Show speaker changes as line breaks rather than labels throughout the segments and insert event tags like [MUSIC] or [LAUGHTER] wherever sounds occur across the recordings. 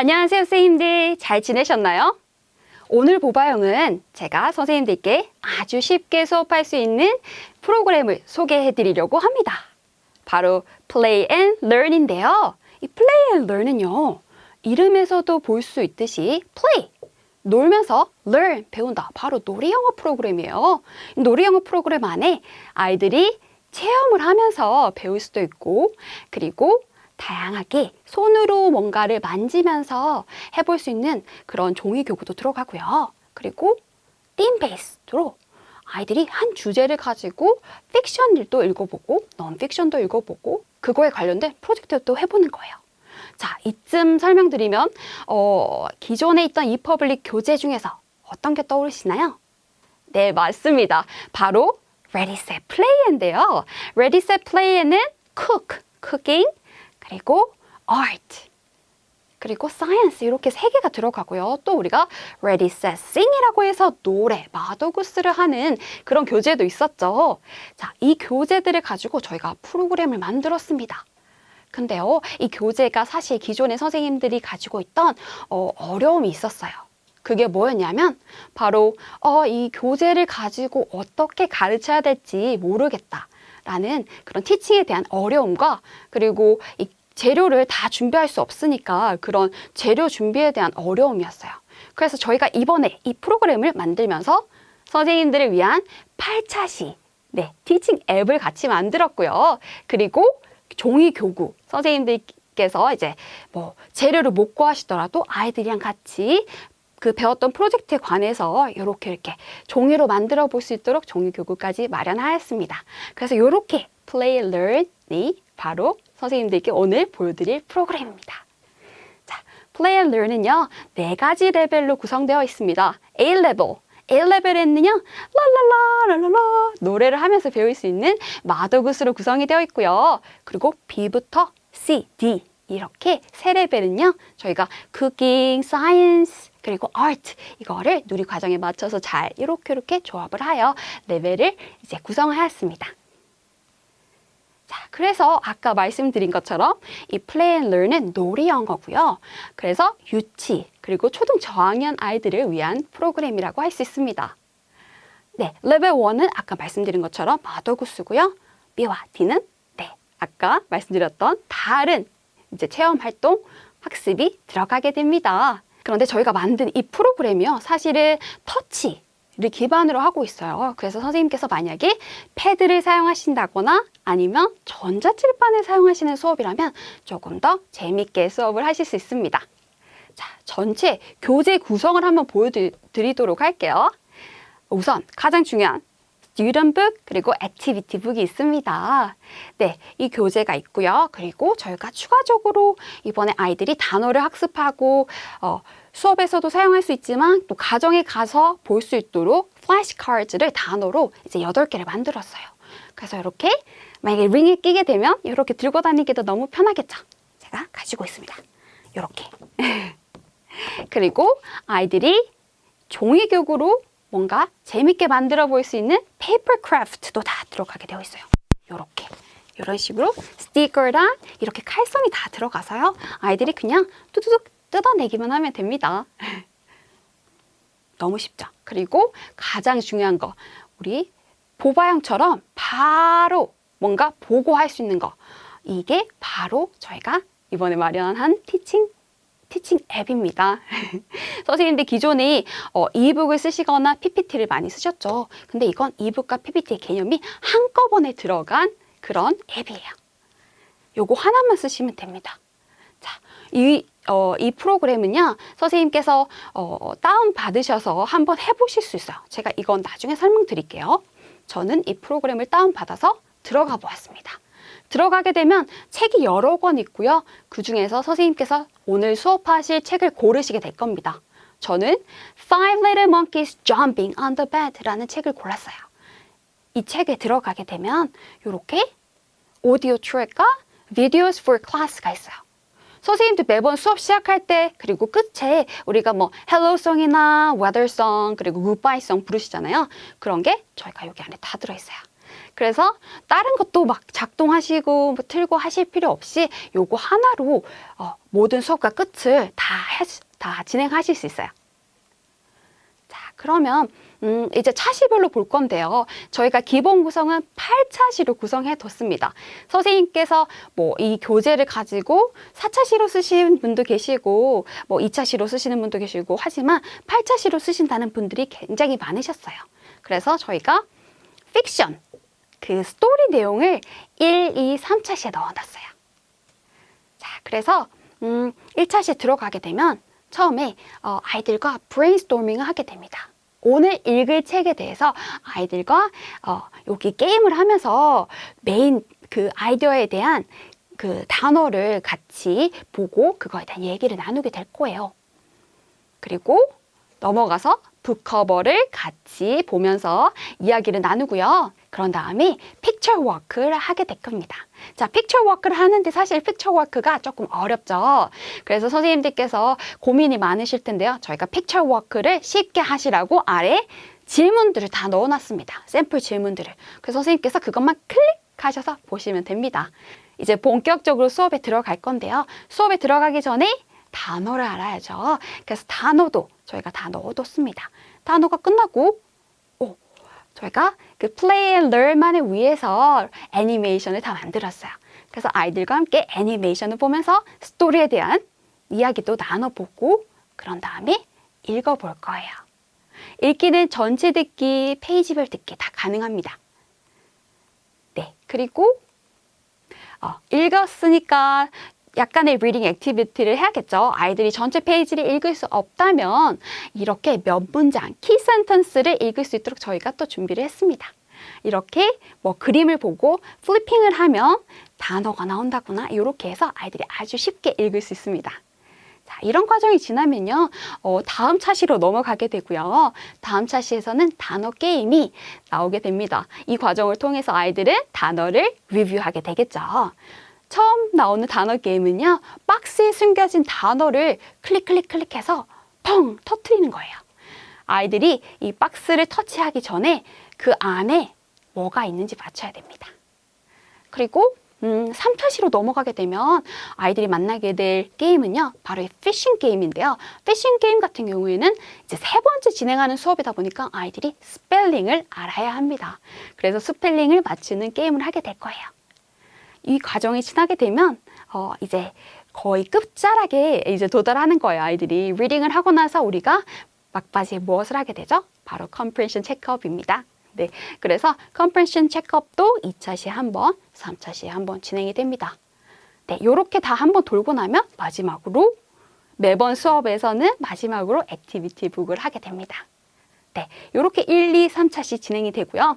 안녕하세요, 선생님들. 잘 지내셨나요? 오늘 보바용은 제가 선생님들께 아주 쉽게 수업할 수 있는 프로그램을 소개해 드리려고 합니다. 바로 Play and Learn인데요. 이 Play and Learn은요, 이름에서도 볼 수 있듯이 Play, 놀면서 Learn, 배운다. 바로 놀이 영어 프로그램이에요. 이 놀이 영어 프로그램 안에 아이들이 체험을 하면서 배울 수도 있고, 그리고 다양하게 손으로 뭔가를 만지면서 해볼 수 있는 그런 종이 교구도 들어가고요. 그리고 팀 베이스로 아이들이 한 주제를 가지고 픽션도 읽어보고 넌픽션도 읽어보고 그거에 관련된 프로젝트도 해보는 거예요. 자, 이쯤 설명드리면 어, 기존에 있던 이퍼블릭 교재 중에서 어떤 게 떠오르시나요? 네, 맞습니다. 바로 Ready, Set, Play인데요. Ready, Set, Play에는 cook, cooking, 그리고 art, 그리고 science 이렇게 세 개가 들어가고요. 또 우리가 ready, set, sing이라고 해서 노래, 마더구스를 하는 그런 교재도 있었죠. 자, 이 교재들을 가지고 저희가 프로그램을 만들었습니다. 근데요, 이 교재가 사실 기존의 선생님들이 가지고 있던 어, 어려움이 있었어요. 그게 뭐였냐면 바로 어, 이 교재를 가지고 어떻게 가르쳐야 될지 모르겠다 라는 그런 티칭에 대한 어려움과 그리고 이 재료를 다 준비할 수 없으니까 그런 재료 준비에 대한 어려움이었어요. 그래서 저희가 이번에 이 프로그램을 만들면서 선생님들을 위한 8차시 네, 티칭 앱을 같이 만들었고요. 그리고 종이 교구 선생님들께서 이제 뭐 재료를 못 구하시더라도 아이들이랑 같이 그 배웠던 프로젝트에 관해서 이렇게 이렇게 종이로 만들어 볼 수 있도록 종이 교구까지 마련하였습니다. 그래서 이렇게 Play Learn이 바로 선생님들께 오늘 보여드릴 프로그램입니다. 자, Play and Learn은요, 네 가지 레벨로 구성되어 있습니다. A 레벨, A 레벨에는요, 랄랄라, 랄랄라, 노래를 하면서 배울 수 있는 마더굿으로 구성이 되어 있고요. 그리고 B부터 C, D, 이렇게 세 레벨은요, 저희가 cooking, science, 그리고 art, 이거를 누리 과정에 맞춰서 잘 이렇게 이렇게 조합을 하여 레벨을 이제 구성하였습니다. 자, 그래서 아까 말씀드린 것처럼 이 Play and Learn은 놀이 영어고요. 그래서 유치 그리고 초등 저학년 아이들을 위한 프로그램이라고 할 수 있습니다. 네, 레벨 1은 아까 말씀드린 것처럼 마더구스고요. B와 D는 네, 아까 말씀드렸던 다른 이제 체험 활동 학습이 들어가게 됩니다. 그런데 저희가 만든 이 프로그램이요. 사실은 터치 를 기반으로 하고 있어요. 그래서 선생님께서 만약에 패드를 사용하신다거나 아니면 전자칠판을 사용하시는 수업이라면 조금 더 재밌게 수업을 하실 수 있습니다. 자, 전체 교재 구성을 한번 보여드리도록 할게요. 우선 가장 중요한 book 그리고 book이 있습니다. 네, 이 교재가 있고요. 그리고 저희가 추가적으로 이번에 아이들이 단어를 학습하고 어, 수업에서도 사용할 수 있지만 또 가정에 가서 볼 수 있도록 플래시 카드를 단어로 이제 8개를 만들었어요. 그래서 이렇게 만약에 링이 끼게 되면 이렇게 들고 다니기도 너무 편하겠죠. 제가 가지고 있습니다. 이렇게. [LAUGHS] 그리고 아이들이 종이 교구로 뭔가 재밌게 만들어 볼 수 있는 페이퍼 크래프트도 다 들어가게 되어 있어요. 이렇게. 이런 식으로 스티커랑 이렇게 칼성이 다 들어가서요. 아이들이 그냥 뚜두둑 뜯어내기만 하면 됩니다. [LAUGHS] 너무 쉽죠? 그리고 가장 중요한 거, 우리 보바형처럼 바로 뭔가 보고 할 수 있는 거. 이게 바로 저희가 이번에 마련한 티칭 티칭 앱입니다. [LAUGHS] 선생님들 기존에 어, 이북을 쓰시거나 PPT를 많이 쓰셨죠. 근데 이건 이북과 PPT의 개념이 한꺼번에 들어간 그런 앱이에요. 요거 하나만 쓰시면 됩니다. 자, 이, 어, 이 프로그램은요, 선생님께서 어, 다운 받으셔서 한번 해보실 수 있어요. 제가 이건 나중에 설명드릴게요. 저는 이 프로그램을 다운 받아서 들어가 보았습니다. 들어가게 되면 책이 여러 권 있고요. 그 중에서 선생님께서 오늘 수업하실 책을 고르시게 될 겁니다. 저는 Five Little Monkeys Jumping on the Bed라는 책을 골랐어요. 이 책에 들어가게 되면 이렇게 오디오 트랙과 Videos for Class가 있어요. 선생님들 매번 수업 시작할 때 그리고 끝에 우리가 뭐 헬로송이나 웨더송 그리고 굿바이송 부르시잖아요. 그런 게 저희가 여기 안에 다 들어있어요. 그래서 다른 것도 막 작동하시고 뭐 틀고 하실 필요 없이 요거 하나로 어, 모든 수업과 끝을 다, 해, 다 진행하실 수 있어요. 자, 그러면 음, 이제 차시별로 볼 건데요. 저희가 기본 구성은 8차시로 구성해 뒀습니다. 선생님께서 뭐 이 교재를 가지고 4차시로 쓰시는 분도 계시고 뭐 2차시로 쓰시는 분도 계시고 하지만 8차시로 쓰신다는 분들이 굉장히 많으셨어요. 그래서 저희가 픽션, 그 스토리 내용을 1, 2, 3차시에 넣어 놨어요. 자, 그래서 음, 1차시에 들어가게 되면 처음에 어, 아이들과 브레인스토밍을 하게 됩니다. 오늘 읽을 책에 대해서 아이들과 어, 여기 게임을 하면서 메인 그 아이디어에 대한 그 단어를 같이 보고 그거에 대한 얘기를 나누게 될 거예요. 그리고 넘어가서 북커버를 같이 보면서 이야기를 나누고요. 그런 다음에 픽처 워크를 하게 될 겁니다. 자, 픽처 워크를 하는데 사실 픽처 워크가 조금 어렵죠. 그래서 선생님들께서 고민이 많으실 텐데요. 저희가 픽처 워크를 쉽게 하시라고 아래 질문들을 다 넣어놨습니다. 샘플 질문들을. 그래서 선생님께서 그것만 클릭하셔서 보시면 됩니다. 이제 본격적으로 수업에 들어갈 건데요. 수업에 들어가기 전에 단어를 알아야죠. 그래서 단어도 저희가 다 넣어뒀습니다. 단어가 끝나고 오, 저희가 그 play and learn만을 위해서 애니메이션을 다 만들었어요. 그래서 아이들과 함께 애니메이션을 보면서 스토리에 대한 이야기도 나눠보고 그런 다음에 읽어볼 거예요. 읽기는 전체 듣기, 페이지별 듣기 다 가능합니다. 네, 그리고 어, 읽었으니까 약간의 리딩 액티비티를 해야겠죠. 아이들이 전체 페이지를 읽을 수 없다면 이렇게 몇 문장, 키 센텐스를 읽을 수 있도록 저희가 또 준비를 했습니다. 이렇게 뭐 그림을 보고 플리핑을 하면 단어가 나온다거나 이렇게 해서 아이들이 아주 쉽게 읽을 수 있습니다. 자, 이런 과정이 지나면요, 어, 다음 차시로 넘어가게 되고요. 다음 차시에서는 단어 게임이 나오게 됩니다. 이 과정을 통해서 아이들은 단어를 리뷰하게 되겠죠. 처음 나오는 단어 게임은요, 박스에 숨겨진 단어를 클릭, 클릭, 클릭해서 펑! 터트리는 거예요. 아이들이 이 박스를 터치하기 전에 그 안에 뭐가 있는지 맞춰야 됩니다. 그리고 음, 3차시로 넘어가게 되면 아이들이 만나게 될 게임은요, 바로 이 피싱 게임인데요. 피싱 게임 같은 경우에는 이제 세 번째 진행하는 수업이다 보니까 아이들이 스펠링을 알아야 합니다. 그래서 스펠링을 맞추는 게임을 하게 될 거예요. 이 과정이 지나게 되면 어, 이제 거의 끝자락에 이제 도달하는 거예요. 아이들이 리딩을 하고 나서 우리가 막바지에 무엇을 하게 되죠? 바로 컴프레션 체크업입니다. 네, 그래서 컴프레션 체크업도 2차 시에 한 번, 3차 시에 한 번 진행이 됩니다. 네, 요렇게 다 한 번 돌고 나면 마지막으로 매번 수업에서는 마지막으로 액티비티 북을 하게 됩니다. 네, 요렇게 1, 2, 3차시 진행이 되고요.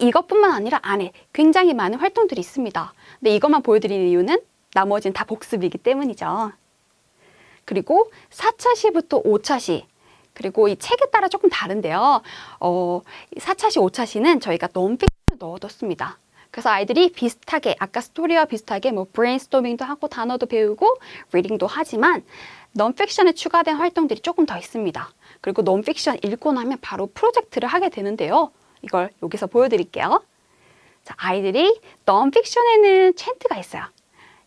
이것뿐만 아니라 안에 굉장히 많은 활동들이 있습니다. 근데 이것만 보여드리는 이유는 나머지는 다 복습이기 때문이죠. 그리고 4차 시부터 5차 시, 그리고 이 책에 따라 조금 다른데요. 어, 4차 시, 5차 시는 저희가 논픽션을 넣어뒀습니다. 그래서 아이들이 비슷하게 아까 스토리와 비슷하게 뭐 브레인스토밍도 하고 단어도 배우고 리딩도 하지만 논픽션에 추가된 활동들이 조금 더 있습니다. 그리고 논픽션 읽고 나면 바로 프로젝트를 하게 되는데요. 이걸 여기서 보여드릴게요. 자, 아이들이 넌픽션에는 챈트가 있어요.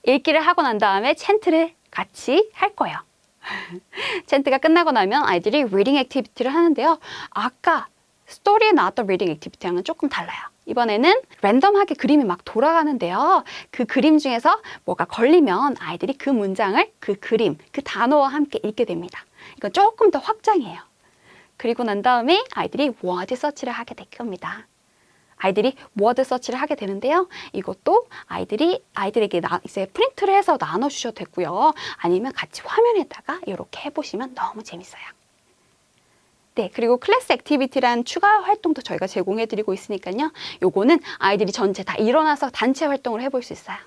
읽기를 하고 난 다음에 챈트를 같이 할 거예요. [LAUGHS] 챈트가 끝나고 나면 아이들이 리딩 액티비티를 하는데요. 아까 스토리에 나왔던 리딩 액티비티랑은 조금 달라요. 이번에는 랜덤하게 그림이 막 돌아가는데요. 그 그림 중에서 뭐가 걸리면 아이들이 그 문장을 그 그림, 그 단어와 함께 읽게 됩니다. 이건 조금 더 확장이에요. 그리고 난 다음에 아이들이 워드 서치를 하게 될 겁니다. 아이들이 워드 서치를 하게 되는데요. 이것도 아이들이 아이들에게 나, 이제 프린트를 해서 나눠 주셔도 되고요. 아니면 같이 화면에다가 이렇게 해보시면 너무 재밌어요. 네, 그리고 클래스 액티비티란 추가 활동도 저희가 제공해 드리고 있으니까요. 요거는 아이들이 전체 다 일어나서 단체 활동을 해볼 수 있어요.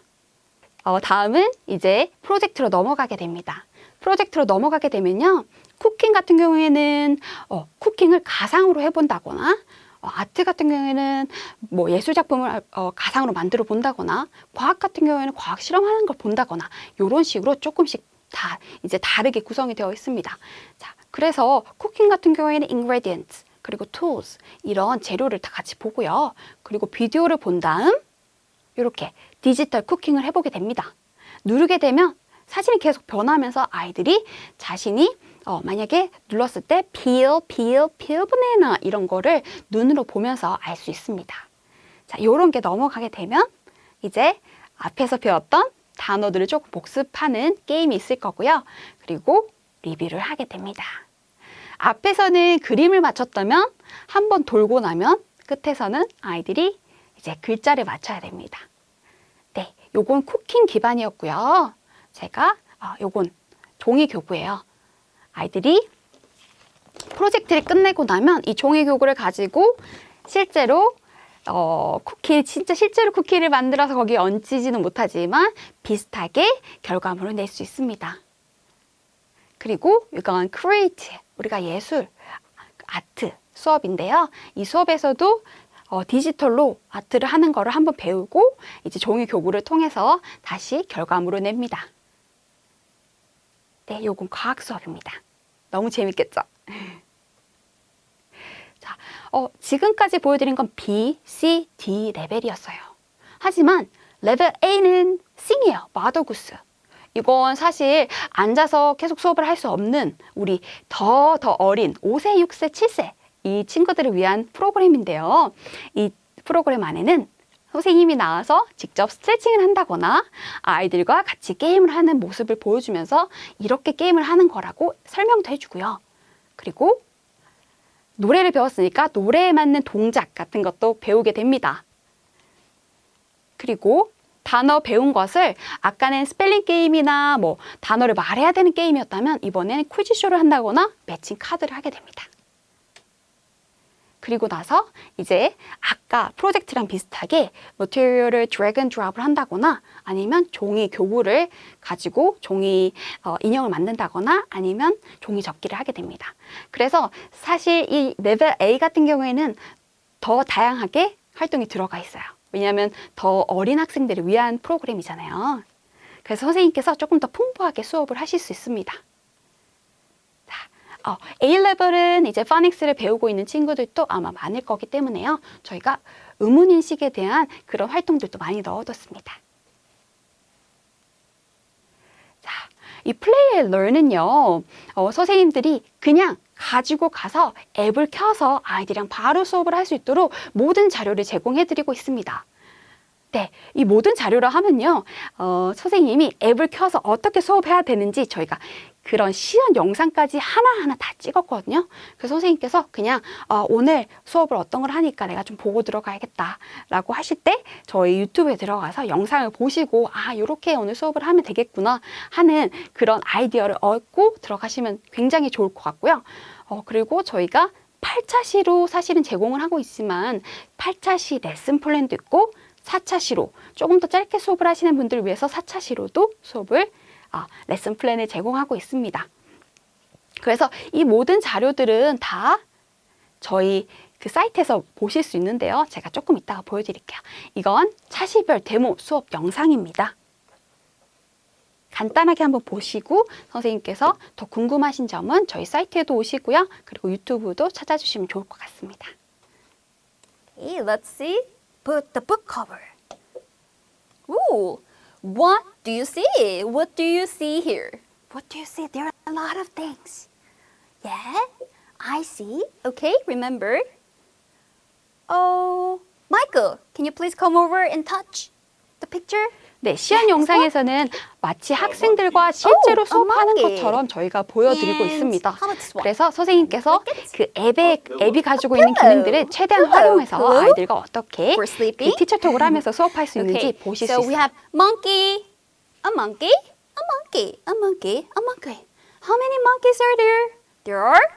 어, 다음은 이제 프로젝트로 넘어가게 됩니다. 프로젝트로 넘어가게 되면요. 쿠킹 같은 경우에는 어, 쿠킹을 가상으로 해본다거나 어, 아트 같은 경우에는 뭐 예술 작품을 어, 가상으로 만들어 본다거나 과학 같은 경우에는 과학 실험하는 걸 본다거나 이런 식으로 조금씩 다 이제 다르게 구성이 되어 있습니다. 자, 그래서 쿠킹 같은 경우에는 ingredients 그리고 tools 이런 재료를 다 같이 보고요. 그리고 비디오를 본 다음 이렇게 디지털 쿠킹을 해보게 됩니다. 누르게 되면 사진이 계속 변하면서 아이들이 자신이 어, 만약에 눌렀을 때 peel, peel, peel banana 이런 거를 눈으로 보면서 알 수 있습니다. 자, 요런 게 넘어가게 되면 이제 앞에서 배웠던 단어들을 조금 복습하는 게임이 있을 거고요. 그리고 리뷰를 하게 됩니다. 앞에서는 그림을 맞췄다면 한 번 돌고 나면 끝에서는 아이들이 이제 글자를 맞춰야 됩니다. 네, 요건 쿠킹 기반이었고요. 제가 아, 요건 종이 교구예요. 아이들이 프로젝트를 끝내고 나면 이 종이 교구를 가지고 실제로 어, 쿠키, 진짜 실제로 쿠키를 만들어서 거기에 얹지는 못하지만 비슷하게 결과물을 낼 수 있습니다. 그리고 이건 create, 우리가 예술, 아트 수업인데요. 이 수업에서도 어, 디지털로 아트를 하는 거를 한번 배우고 이제 종이 교구를 통해서 다시 결과물을 냅니다. 네, 요건 과학 수업입니다. 너무 재밌겠죠? [LAUGHS] 자, 어, 지금까지 보여드린 건 B, C, D 레벨이었어요. 하지만 레벨 A는 싱이에요. 마더구스. 이건 사실 앉아서 계속 수업을 할 수 없는 우리 더 더 어린 5세, 6세, 7세 이 친구들을 위한 프로그램인데요. 이 프로그램 안에는 선생님이 나와서 직접 스트레칭을 한다거나 아이들과 같이 게임을 하는 모습을 보여주면서 이렇게 게임을 하는 거라고 설명도 해주고요. 그리고 노래를 배웠으니까 노래에 맞는 동작 같은 것도 배우게 됩니다. 그리고 단어 배운 것을 아까는 스펠링 게임이나 뭐 단어를 말해야 되는 게임이었다면 이번에는 퀴즈쇼를 한다거나 매칭 카드를 하게 됩니다. 그리고 나서 이제 아까 프로젝트랑 비슷하게 머티리얼을 드래그 앤 드랍을 한다거나 아니면 종이 교구를 가지고 종이 어, 인형을 만든다거나 아니면 종이 접기를 하게 됩니다. 그래서 사실 이 레벨 A 같은 경우에는 더 다양하게 활동이 들어가 있어요. 왜냐하면 더 어린 학생들을 위한 프로그램이잖아요. 그래서 선생님께서 조금 더 풍부하게 수업을 하실 수 있습니다. 어, A-레벨은 이제 파닉스를 배우고 있는 친구들도 아마 많을 거기 때문에요. 저희가 의문인식에 대한 그런 활동들도 많이 넣어뒀습니다. 자, 이 플레이 앤 런은요, 어, 선생님들이 그냥 가지고 가서 앱을 켜서 아이들이랑 바로 수업을 할 수 있도록 모든 자료를 제공해드리고 있습니다. 네, 이 모든 자료를 하면요, 어, 선생님이 앱을 켜서 어떻게 수업해야 되는지 저희가 그런 시연 영상까지 하나하나 다 찍었거든요. 그래서 선생님께서 그냥 어, 오늘 수업을 어떤 걸 하니까 내가 좀 보고 들어가야겠다라고 하실 때 저희 유튜브에 들어가서 영상을 보시고 아 이렇게 오늘 수업을 하면 되겠구나 하는 그런 아이디어를 얻고 들어가시면 굉장히 좋을 것 같고요. 어, 그리고 저희가 8차 시로 사실은 제공을 하고 있지만 8차 시 레슨 플랜도 있고 4차 시로 조금 더 짧게 수업을 하시는 분들을 위해서 4차 시로도 수업을 아, 레슨 플랜을 제공하고 있습니다. 그래서 이 모든 자료들은 다 저희 그 사이트에서 보실 수 있는데요. 제가 조금 이따가 보여드릴게요. 이건 차시별 데모 수업 영상입니다. 간단하게 한번 보시고 선생님께서 더 궁금하신 점은 저희 사이트에도 오시고요. 그리고 유튜브도 찾아주시면 좋을 것 같습니다. Let's see. Put the book cover. Ooh, what do you see? What do you see here? What do you see? There are a lot of things. Yeah, I see. Okay, remember. Oh, Michael, can you please come over and touch the picture? 네, 시연 영상에서는 마치 학생들과 실제로
Oh,
수업하는. 것처럼 저희가 보여드리고 있습니다. 그래서 선생님께서? 그 앱에 앱이 가지고 있는. 기능들을 최대한. 활용해서. 아이들과 어떻게. 그 티처톡을 하면서 수업할 수 있는지 보실
so
수
we
있어요.
have monkey, a monkey, a monkey, a monkey, a monkey. How many monkeys are there? There are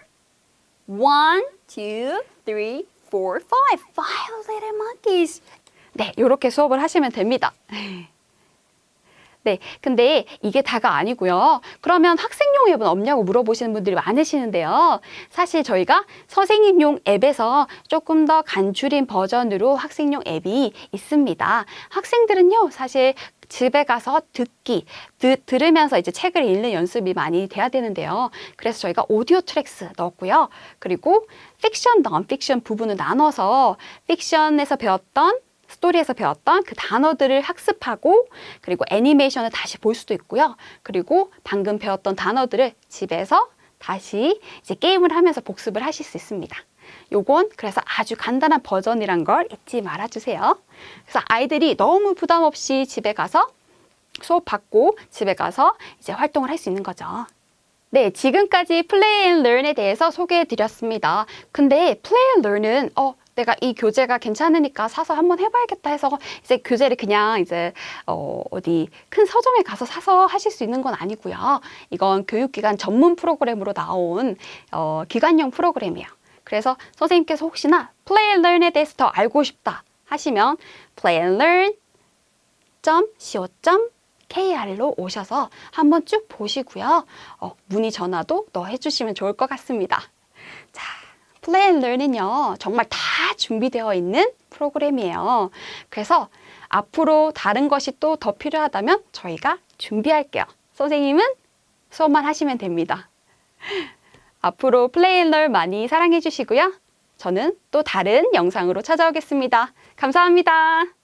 one, two, three, four, five. Five little monkeys.
네, 이렇게 수업을 하시면 됩니다. 네, 근데 이게 다가 아니고요. 그러면 학생용 앱은 없냐고 물어보시는 분들이 많으시는데요. 사실 저희가 선생님용 앱에서 조금 더 간추린 버전으로 학생용 앱이 있습니다. 학생들은요, 사실 집에 가서 듣기, 드, 들으면서 이제 책을 읽는 연습이 많이 돼야 되는데요. 그래서 저희가 오디오 트랙스 넣었고요. 그리고 픽션, 넌픽션 부분을 나눠서 픽션에서 배웠던 스토리에서 배웠던 그 단어들을 학습하고 그리고 애니메이션을 다시 볼 수도 있고요. 그리고 방금 배웠던 단어들을 집에서 다시 이제 게임을 하면서 복습을 하실 수 있습니다. 요건 그래서 아주 간단한 버전이란 걸 잊지 말아주세요. 그래서 아이들이 너무 부담 없이 집에 가서 수업 받고 집에 가서 이제 활동을 할 수 있는 거죠. 네, 지금까지 Play and Learn에 대해서 소개해 드렸습니다. 근데 Play and Learn은 어 내가 이 교재가 괜찮으니까 사서 한번 해봐야겠다 해서 이제 교재를 그냥 이제 어, 어디 큰 서점에 가서 사서 하실 수 있는 건 아니고요. 이건 교육기관 전문 프로그램으로 나온 어, 기관용 프로그램이에요. 그래서 선생님께서 혹시나 Play and Learn에 대해서 더 알고 싶다 하시면 Play and Learn co.kr로 오셔서 한번 쭉 보시고요. 어, 문의 전화도 더 해주시면 좋을 것 같습니다. 자, And Learn은요, 정말 다 준비되어 있는 프로그램이에요. 그래서 앞으로 다른 것이 또 더 필요하다면 저희가 준비할게요. 선생님은 수업만 하시면 됩니다. 앞으로 Learn 많이 사랑해 주시고요. 저는 또 다른 영상으로 찾아오겠습니다. 감사합니다.